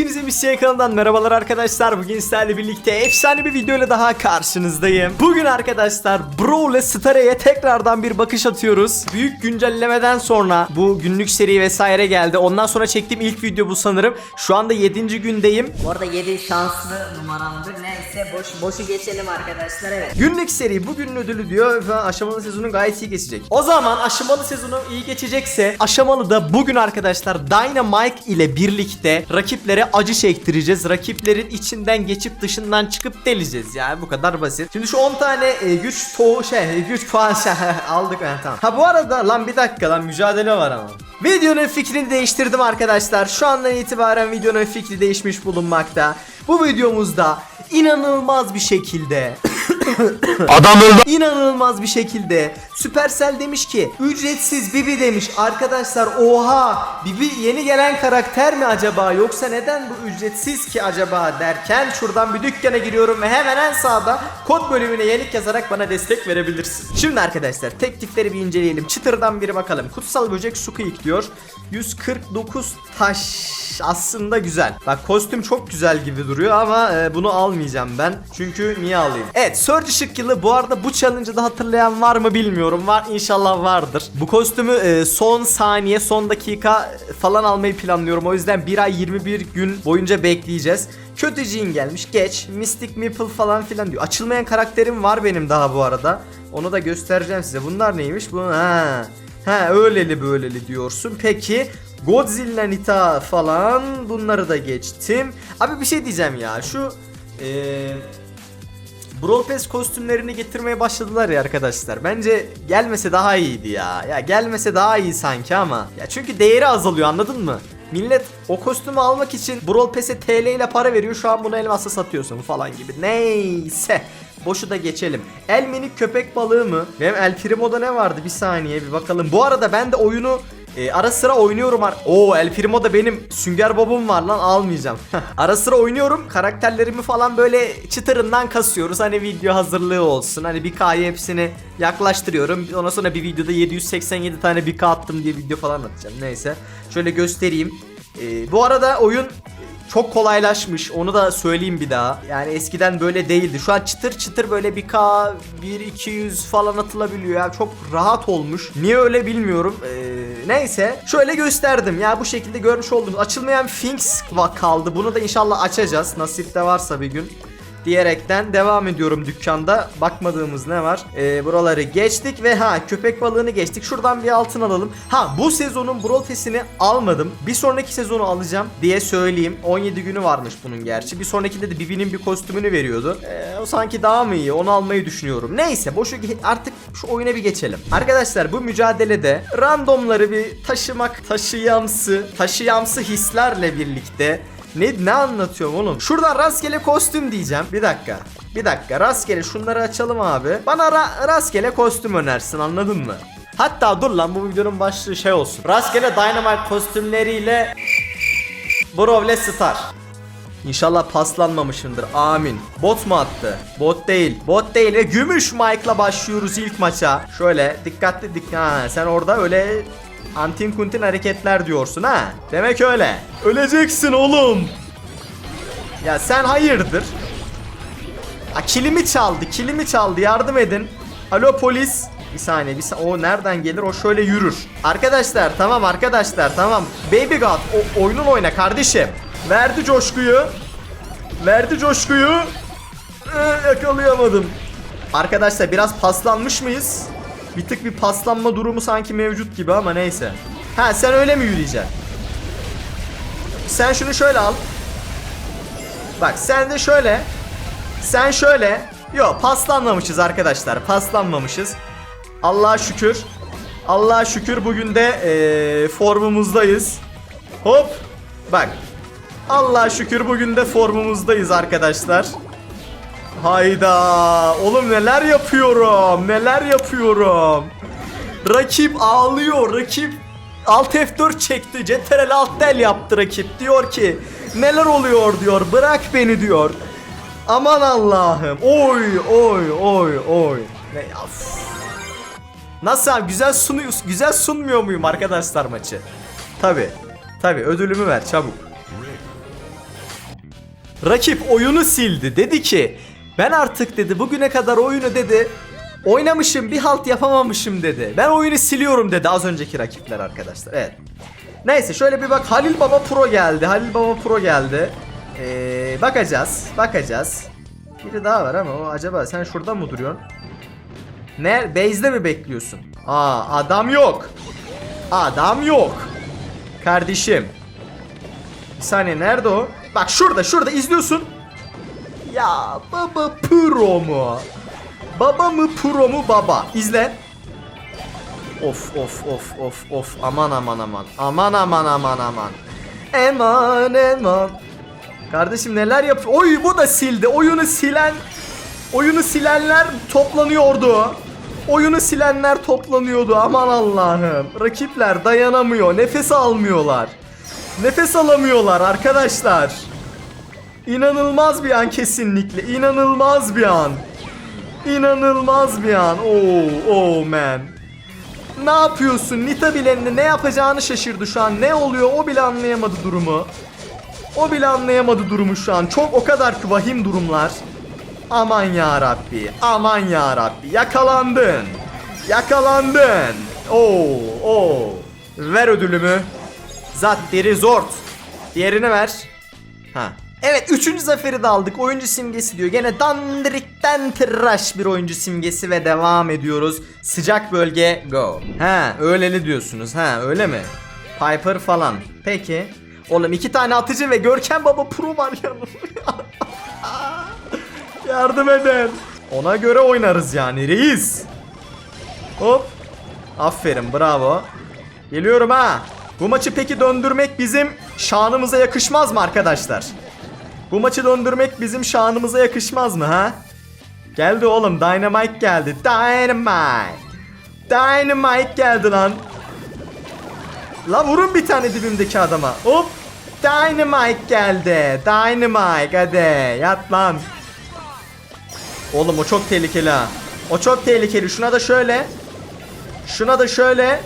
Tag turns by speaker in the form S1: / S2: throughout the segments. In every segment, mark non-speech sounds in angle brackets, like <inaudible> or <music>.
S1: Tiene Hepinize bir şey kanalından merhabalar arkadaşlar. Bugün sizlerle birlikte efsane bir video ile daha karşınızdayım. Bugün arkadaşlar Brawl ile Stare'ye tekrardan bir bakış atıyoruz. Büyük güncellemeden sonra bu günlük seri vesaire geldi. Ondan sonra çektiğim ilk video bu sanırım. Şu anda 7. gündeyim.
S2: Bu arada 7 şanslı numaramdır. Neyse boş boşu geçelim arkadaşlar evet.
S1: Günlük seri bugünün ödülü diyor ve aşamalı sezonu gayet iyi geçecek. O zaman aşamalı sezonu iyi geçecekse aşamalı da bugün arkadaşlar Dynamite ile birlikte rakiplere acı çektireceğiz. Rakiplerin içinden geçip dışından çıkıp deleceğiz yani bu kadar basit. Şimdi şu 10 tane e, güç to şey güç puan şey, <laughs> aldık ha tamam. Ha bu arada lan bir dakika lan mücadele var ama. Videonun fikrini değiştirdim arkadaşlar. Şu andan itibaren videonun fikri değişmiş bulunmakta. Bu videomuzda inanılmaz bir şekilde İnanılmaz bir şekilde. Supercell demiş ki ücretsiz Bibi demiş. Arkadaşlar oha! Bibi yeni gelen karakter mi acaba? Yoksa neden bu ücretsiz ki acaba derken şuradan bir dükkana giriyorum ve hemen en sağda kod bölümüne yenik yazarak bana destek verebilirsin. Şimdi arkadaşlar teklifleri bir inceleyelim. Çıtırdan biri bakalım. Kutsal böcek Squeak diyor. 149 taş. Aslında güzel. Bak kostüm çok güzel gibi duruyor ama e, bunu almayacağım ben. Çünkü niye alayım? Evet Surge Işık Yılı bu arada bu challenge'ı da hatırlayan var mı bilmiyorum. Var inşallah vardır. Bu kostümü e, son saniye son dakika falan almayı planlıyorum. O yüzden 1 ay 21 gün boyunca bekleyeceğiz. Kötü Jean gelmiş geç. Mystic Meeple falan filan diyor. Açılmayan karakterim var benim daha bu arada. Onu da göstereceğim size. Bunlar neymiş? Bu ha. Ha öyleli böyleli diyorsun. Peki Godzilla Nita falan bunları da geçtim. Abi bir şey diyeceğim ya. Şu eee Brawl kostümlerini getirmeye başladılar ya arkadaşlar. Bence gelmese daha iyiydi ya. Ya gelmese daha iyi sanki ama. Ya çünkü değeri azalıyor anladın mı? Millet o kostümü almak için Brawl Pass'e TL ile para veriyor. Şu an bunu elmasla satıyorsun falan gibi. Neyse. Boşu da geçelim. El minik köpek balığı mı? Benim El Primo'da ne vardı? Bir saniye bir bakalım. Bu arada ben de oyunu e, ara sıra oynuyorum. Oo El Primo'da benim sünger bobum var lan almayacağım. <laughs> ara sıra oynuyorum. Karakterlerimi falan böyle çıtırından kasıyoruz. Hani video hazırlığı olsun. Hani bir K'yı hepsini yaklaştırıyorum. Ondan sonra bir videoda 787 tane bir K attım diye video falan atacağım. Neyse. Şöyle göstereyim. E, bu arada oyun çok kolaylaşmış. Onu da söyleyeyim bir daha. Yani eskiden böyle değildi. Şu an çıtır çıtır böyle bir K, 1 200 falan atılabiliyor ya. Çok rahat olmuş. Niye öyle bilmiyorum. Ee, neyse. Şöyle gösterdim. Ya bu şekilde görmüş oldunuz. Açılmayan Finks kaldı. Bunu da inşallah açacağız. Nasipte varsa bir gün diyerekten devam ediyorum dükkanda. Bakmadığımız ne var? Ee, buraları geçtik ve ha köpek balığını geçtik. Şuradan bir altın alalım. Ha bu sezonun Brawl almadım. Bir sonraki sezonu alacağım diye söyleyeyim. 17 günü varmış bunun gerçi. Bir sonrakinde de Bibi'nin bir kostümünü veriyordu. Ee, o sanki daha mı iyi? Onu almayı düşünüyorum. Neyse boşu artık şu oyuna bir geçelim. Arkadaşlar bu mücadelede randomları bir taşımak, taşıyamsı, taşıyamsı hislerle birlikte ne ne anlatıyorum oğlum? Şuradan rastgele kostüm diyeceğim. Bir dakika. Bir dakika. Rastgele şunları açalım abi. Bana ra- rastgele kostüm önersin anladın mı? Hatta dur lan bu videonun başlığı şey olsun. Rastgele Dynamite kostümleriyle Brovle Star. İnşallah paslanmamışımdır. Amin. Bot mu attı? Bot değil. Bot değil ve gümüş Mike'la başlıyoruz ilk maça. Şöyle dikkatli dik ha sen orada öyle antin kuntin hareketler diyorsun ha. Demek öyle. Öleceksin oğlum. Ya sen hayırdır? A, kilimi çaldı, kilimi çaldı. Yardım edin. Alo polis. Bir saniye, bir saniye. O nereden gelir? O şöyle yürür. Arkadaşlar, tamam arkadaşlar, tamam. Baby God, o oyunun oyna kardeşim. Verdi coşkuyu. Verdi coşkuyu. Ee, yakalayamadım. Arkadaşlar biraz paslanmış mıyız? Bir tık bir paslanma durumu sanki mevcut gibi ama neyse. Ha sen öyle mi yürüyeceksin? Sen şunu şöyle al. Bak sen de şöyle. Sen şöyle. Yo paslanmamışız arkadaşlar. Paslanmamışız. Allah'a şükür. Allah'a şükür bugün de eee, formumuzdayız. Hop. Bak. Allah'a şükür bugün de formumuzdayız arkadaşlar. Hayda. Oğlum neler yapıyorum? Neler yapıyorum? Rakip ağlıyor. Rakip Alt F4 çekti. Ctrl Alt Del yaptı rakip. Diyor ki neler oluyor diyor. Bırak beni diyor. Aman Allah'ım. Oy oy oy oy. Ne ya. Nasıl abi güzel sunuyor güzel sunmuyor muyum arkadaşlar maçı? Tabi. Tabi ödülümü ver çabuk. Rakip oyunu sildi. Dedi ki ben artık dedi bugüne kadar oyunu dedi oynamışım bir halt yapamamışım dedi. Ben oyunu siliyorum dedi az önceki rakipler arkadaşlar. Evet. Neyse şöyle bir bak Halil Baba Pro geldi. Halil Baba Pro geldi. Ee, bakacağız. Bakacağız. Biri daha var ama o acaba sen şurada mı duruyorsun? Ne? Base'de mi bekliyorsun? Aa adam yok. Adam yok. Kardeşim. Bir saniye nerede o? Bak şurada şurada izliyorsun. Ya baba pro mu? Baba mı pro mu? Baba? İzle. Of of of of of. Aman aman aman. Aman aman aman aman. Eman eman. Kardeşim neler yapıyor Oy bu da sildi. Oyunu silen Oyunu silenler toplanıyordu. Oyunu silenler toplanıyordu. Aman Allah'ım. Rakipler dayanamıyor. Nefes almıyorlar. Nefes alamıyorlar arkadaşlar İnanılmaz bir an kesinlikle inanılmaz bir an İnanılmaz bir an Oh oh man ne yapıyorsun? Nita bile ne yapacağını şaşırdı şu an. Ne oluyor o bile anlayamadı durumu. O bile anlayamadı durumu şu an. Çok o kadar ki vahim durumlar. Aman ya Rabbi. Aman ya Rabbi. Yakalandın. Yakalandın. Oo, oo. Ver ödülümü. Zat deri zort. Diğerini ver. Ha. Evet üçüncü zaferi de aldık. Oyuncu simgesi diyor. Gene dandırikten tıraş bir oyuncu simgesi ve devam ediyoruz. Sıcak bölge go. Ha öyleli diyorsunuz. Ha öyle mi? Piper falan. Peki. Oğlum iki tane atıcı ve Görkem Baba Pro var yanımda. <laughs> Yardım edin. Ona göre oynarız yani reis. Hop. Aferin bravo. Geliyorum ha. Bu maçı peki döndürmek bizim şanımıza yakışmaz mı arkadaşlar? Bu maçı döndürmek bizim şanımıza yakışmaz mı ha? Geldi oğlum Dynamite geldi. Dynamite. Dynamite geldi lan. La vurun bir tane dibimdeki adama. Hop. Dynamite geldi. Dynamite hadi yat lan. Oğlum o çok tehlikeli ha. O çok tehlikeli. Şuna da şöyle. Şuna da şöyle.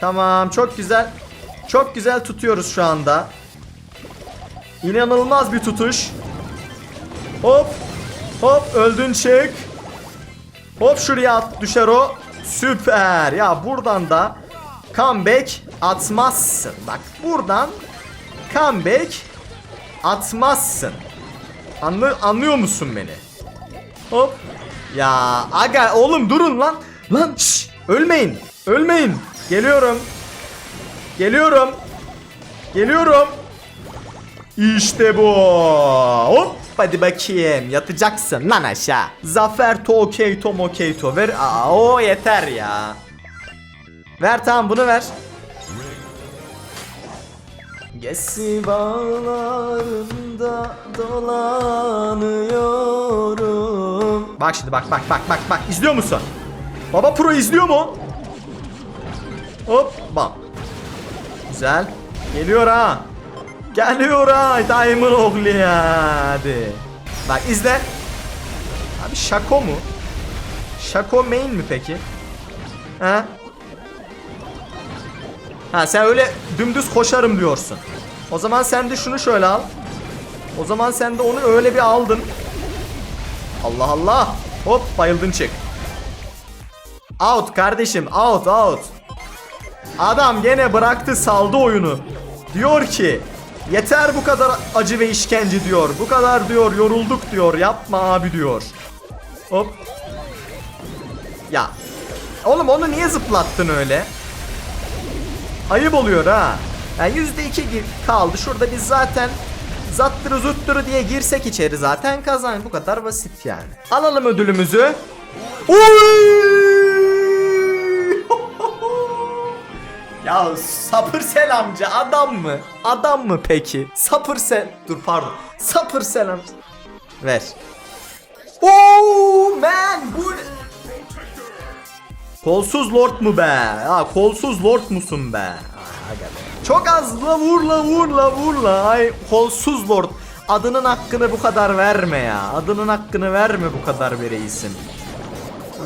S1: Tamam çok güzel. Çok güzel tutuyoruz şu anda. İnanılmaz bir tutuş. Hop. Hop öldün çık. Hop şuraya at düşer o. Süper. Ya buradan da comeback atmazsın. Bak buradan comeback atmazsın. Anlı anlıyor musun beni? Hop. Ya aga oğlum durun lan. Lan şş, ölmeyin. Ölmeyin. Geliyorum. Geliyorum. Geliyorum. İşte bu. Hop. Hadi bakayım. Yatacaksın lan aşağı. Zafer to keito mo keito. Ver. Aa, o yeter ya. Ver tamam bunu ver. Gesi bağlarında dolanıyorum. Bak şimdi bak bak bak bak bak izliyor musun? Baba Pro izliyor mu? Hop bam. Güzel. Geliyor ha. Geliyor ha. Diamond oğlu ya. Hadi. Bak izle. Abi şako mu? Şako main mi peki? Ha? Ha sen öyle dümdüz koşarım diyorsun. O zaman sen de şunu şöyle al. O zaman sen de onu öyle bir aldın. Allah Allah. Hop bayıldın çık. Out kardeşim out out. Adam gene bıraktı saldı oyunu. Diyor ki yeter bu kadar acı ve işkence diyor. Bu kadar diyor yorulduk diyor. Yapma abi diyor. Hop. Ya. Oğlum onu niye zıplattın öyle? Ayıp oluyor ha. Yani yüzde iki gir- kaldı. Şurada biz zaten zattırı zuttırı diye girsek içeri zaten kazan. Bu kadar basit yani. Alalım ödülümüzü. Uy! Ya Sapırsel amca adam mı? Adam mı peki? Sapırsel. Dur pardon. Sapırsel amca. Ver. Oh man bu Kolsuz lord mu be? Ya kolsuz lord musun be? Çok az la vur la vur la vur la. Ay kolsuz lord. Adının hakkını bu kadar verme ya. Adının hakkını verme bu kadar be reisim.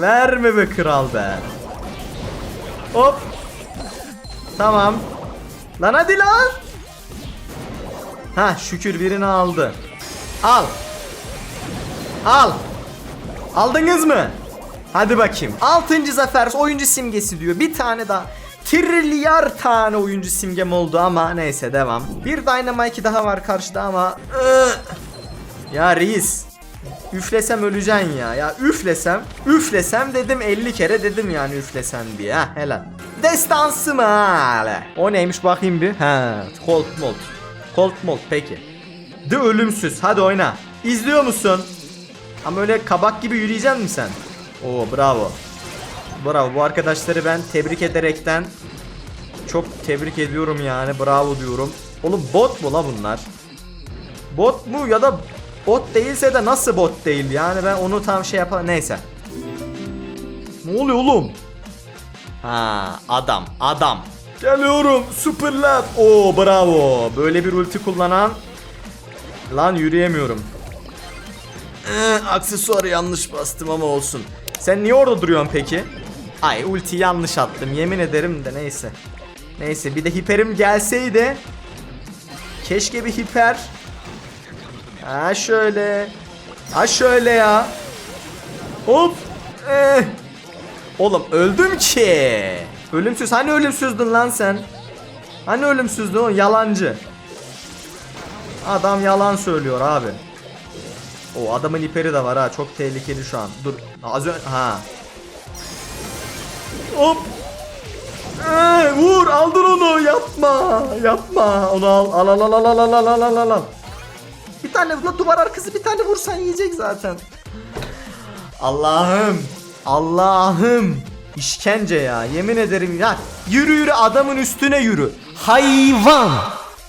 S1: Verme be kral be. Hop. Tamam. Lan hadi lan. Ha şükür birini aldı. Al. Al. Aldınız mı? Hadi bakayım. Altıncı zafer oyuncu simgesi diyor. Bir tane daha. Trilyar tane oyuncu simgem oldu ama neyse devam. Bir Dynamite daha var karşıda ama ıı. Ya reis Üflesem öleceksin ya. Ya üflesem, üflesem dedim 50 kere dedim yani üflesem diye. Ha helal. Destansı mı? O neymiş bakayım bir. Ha, Colt Mold. Colt Mold peki. The ölümsüz. Hadi oyna. İzliyor musun? Ama öyle kabak gibi yürüyeceksin mi sen? Oo bravo. Bravo. Bu arkadaşları ben tebrik ederekten çok tebrik ediyorum yani. Bravo diyorum. Oğlum bot mu la bunlar? Bot mu ya da bot değilse de nasıl bot değil yani ben onu tam şey yapar neyse. Ne oluyor oğlum? Ha adam adam. Geliyorum super lab. Oo bravo. Böyle bir ulti kullanan lan yürüyemiyorum. Ee, aksesuarı yanlış bastım ama olsun. Sen niye orada duruyorsun peki? Ay ulti yanlış attım yemin ederim de neyse. Neyse bir de hiperim gelseydi. Keşke bir hiper. Ha şöyle. Ha şöyle ya. Hop. Eh. Oğlum öldüm ki. Ölümsüz. Hani ölümsüzdün lan sen? Hani ölümsüzdün o yalancı. Adam yalan söylüyor abi. O adamın iperi de var ha. Çok tehlikeli şu an. Dur. Az önce ha. Hop. Ee, vur aldın onu yapma yapma onu al al al al al al al al al bir tane la duvar arkası bir tane vursan yiyecek zaten. Allah'ım Allah'ım. İşkence ya yemin ederim ya. Yürü yürü adamın üstüne yürü. Hayvan.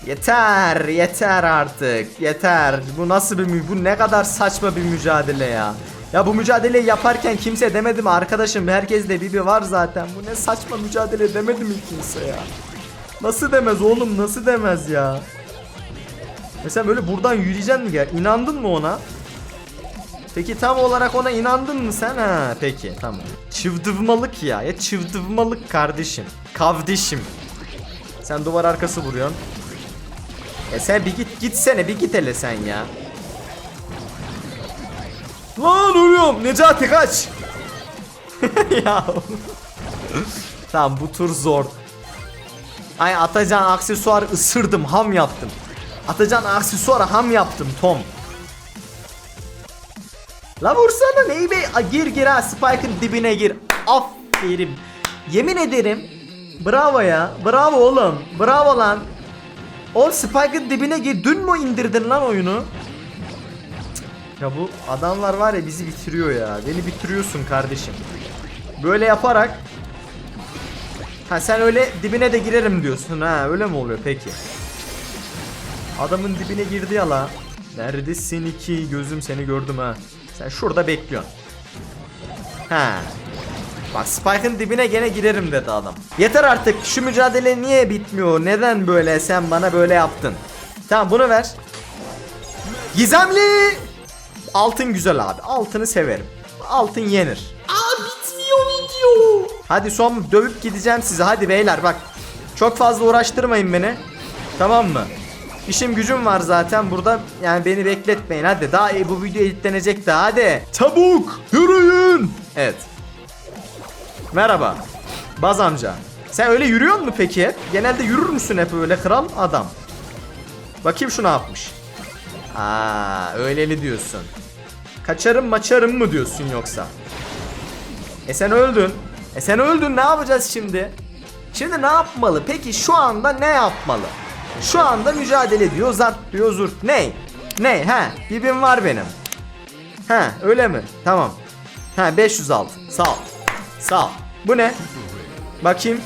S1: Yeter yeter artık yeter. Bu nasıl bir mü bu ne kadar saçma bir mücadele ya. Ya bu mücadeleyi yaparken kimse demedi mi? Arkadaşım herkes de Bibi var zaten. Bu ne saçma mücadele demedi mi kimse ya? Nasıl demez oğlum nasıl demez ya Mesela böyle buradan yürüyeceksin mi? Gel. İnandın mı ona? Peki tam olarak ona inandın mı sen? Ha peki tamam. Çıvdıvmalık ya ya çıvdıvmalık kardeşim Kavdişim Sen duvar arkası vuruyorsun. E sen bir git gitsene bir git hele sen ya. Lan ölüyorum. Necati kaç. <laughs> Ya Tamam bu tur zor. Ay Atacan aksesuar ısırdım ham yaptım Atacan aksesuar ham yaptım Tom. La vursana neyi be A, Gir gir ha Spike'ın dibine gir. Aferin. Yemin ederim Bravo ya Bravo oğlum Bravo lan. Oğlum Spike'ın dibine gir. Dün mü indirdin lan oyunu? Ya bu adamlar var ya bizi bitiriyor ya. Beni bitiriyorsun kardeşim. Böyle yaparak Ha sen öyle dibine de girerim diyorsun ha öyle mi oluyor? Peki? Adamın dibine girdi ya la. Neredesin iki gözüm seni gördüm ha. Sen şurada bekliyorsun. Ha. Bak Spike'ın dibine gene girerim dedi adam. Yeter artık şu mücadele niye bitmiyor? Neden böyle sen bana böyle yaptın? Tamam bunu ver. Gizemli. Altın güzel abi. Altını severim. Altın yenir. Aa bitmiyor video. Hadi son dövüp gideceğim size. Hadi beyler bak. Çok fazla uğraştırmayın beni. Tamam mı? İşim gücüm var zaten burada. Yani beni bekletmeyin. Hadi daha iyi bu video editlenecek de hadi. Çabuk yürüyün. Evet. Merhaba. Baz amca. Sen öyle yürüyor mu peki hep? Genelde yürür müsün hep öyle kral adam? Bakayım şu ne yapmış. Aa, öyleli diyorsun. Kaçarım maçarım mı diyorsun yoksa? E sen öldün. E sen öldün ne yapacağız şimdi? Şimdi ne yapmalı? Peki şu anda ne yapmalı? Şu anda mücadele diyor, zart diyor, zurt. Ne? Ne? He, bibim var benim. He, öyle mi? Tamam. He, 506. Sağ ol. Sağ ol. Bu ne? Bakayım.